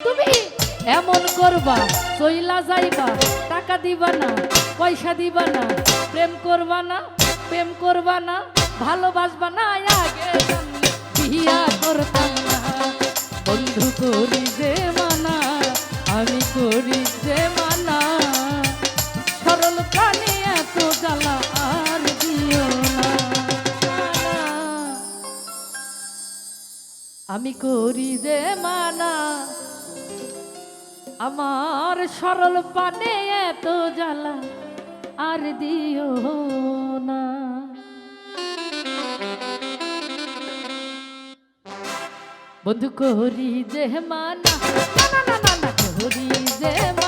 তুমি এমন করবা চইলা যাইবা, টাকা দিবা না, পয়সা দিবা না, প্রেম করবা না, প্রেম করবা না, ভালোবাসবা না আগে বিয়া করতাম না। বন্ধু করি যে মানা, আমি করি যে মানা। সরল কানে এত জ্বালা আমি করি যে মানা, আমার সরল পানে এত জ্বালা আর দিও না। বন্ধু, করি যে মানা, না না না করি যে মানা।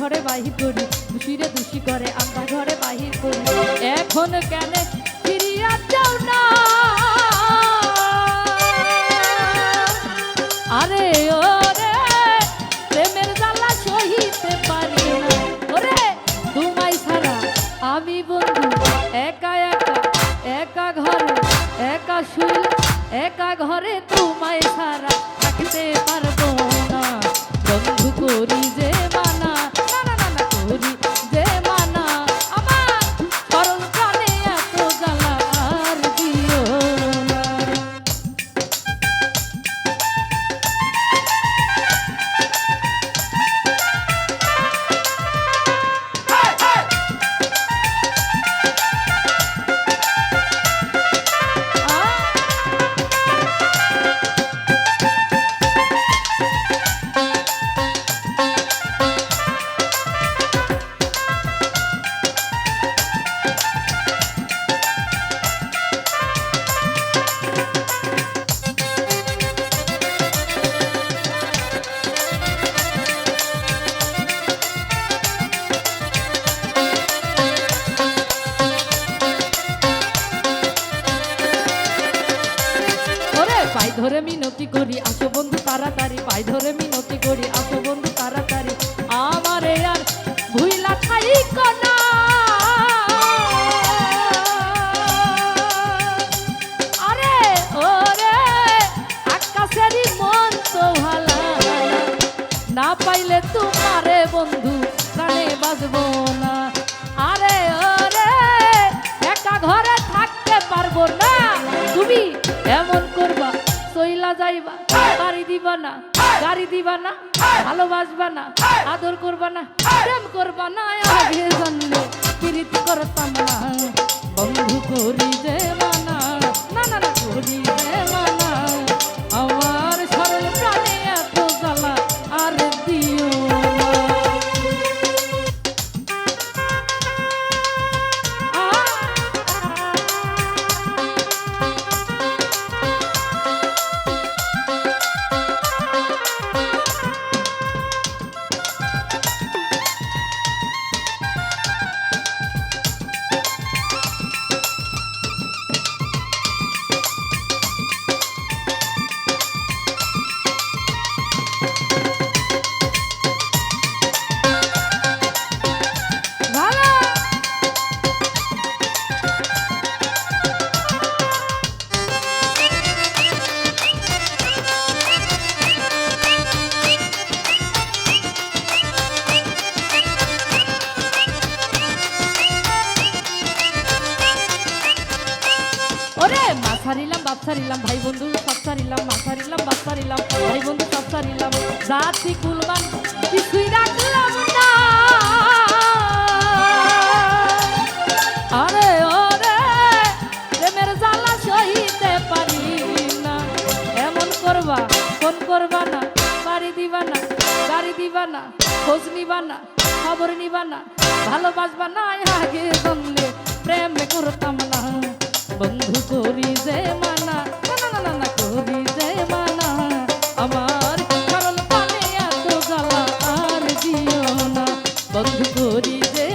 ঘরে বাহির করি দোষীরে দোষী করে আমরা ঘরে বাহির করি। এখন কেন ফিরিয়া যাও না? আরে প্রেমের জ্বালা সহিতে পারি না। ওরে, তোমায় আমি বন্ধু, একা একা একা ঘরে, একা শুই একা ঘরে তোমায় ছাড়া থাকতে পারব না। বন্ধু করি যে মানা না পাইলে তোমারে বন্ধু, প্রাণে বাজবো না। আরে ওরে একা ঘরে থাকতে পারব না। তুমি এমন করবা চইলা যাইবা, বাড়ি দিবা না, গাড়ি দিবা না, ভালোবাসবা না, আদর করবা না, প্রেম করবা না। জানলে প্রীতি করতাম না। বন্ধু করি যে ওরে মা ছাড়িলাম বাপ ছাড়িলাম ভাই বন্ধু সব ছাড়িলাম মা ছাড়িলাম বাপ ছাড়িলাম ভাই বন্ধু সব ছাড়িলাম জাতি কুলমান কিছুই রাখলাম না। করবা না দিবা না দিবা না, খোঁজ নিবা না, খবর নিবা না, ভালোবাসবা না, আগে প্রেম করতাম বন্ধু করি যে মানা না না না না করি যে মানা আমার কারণ পানে এত বন্ধু করি যে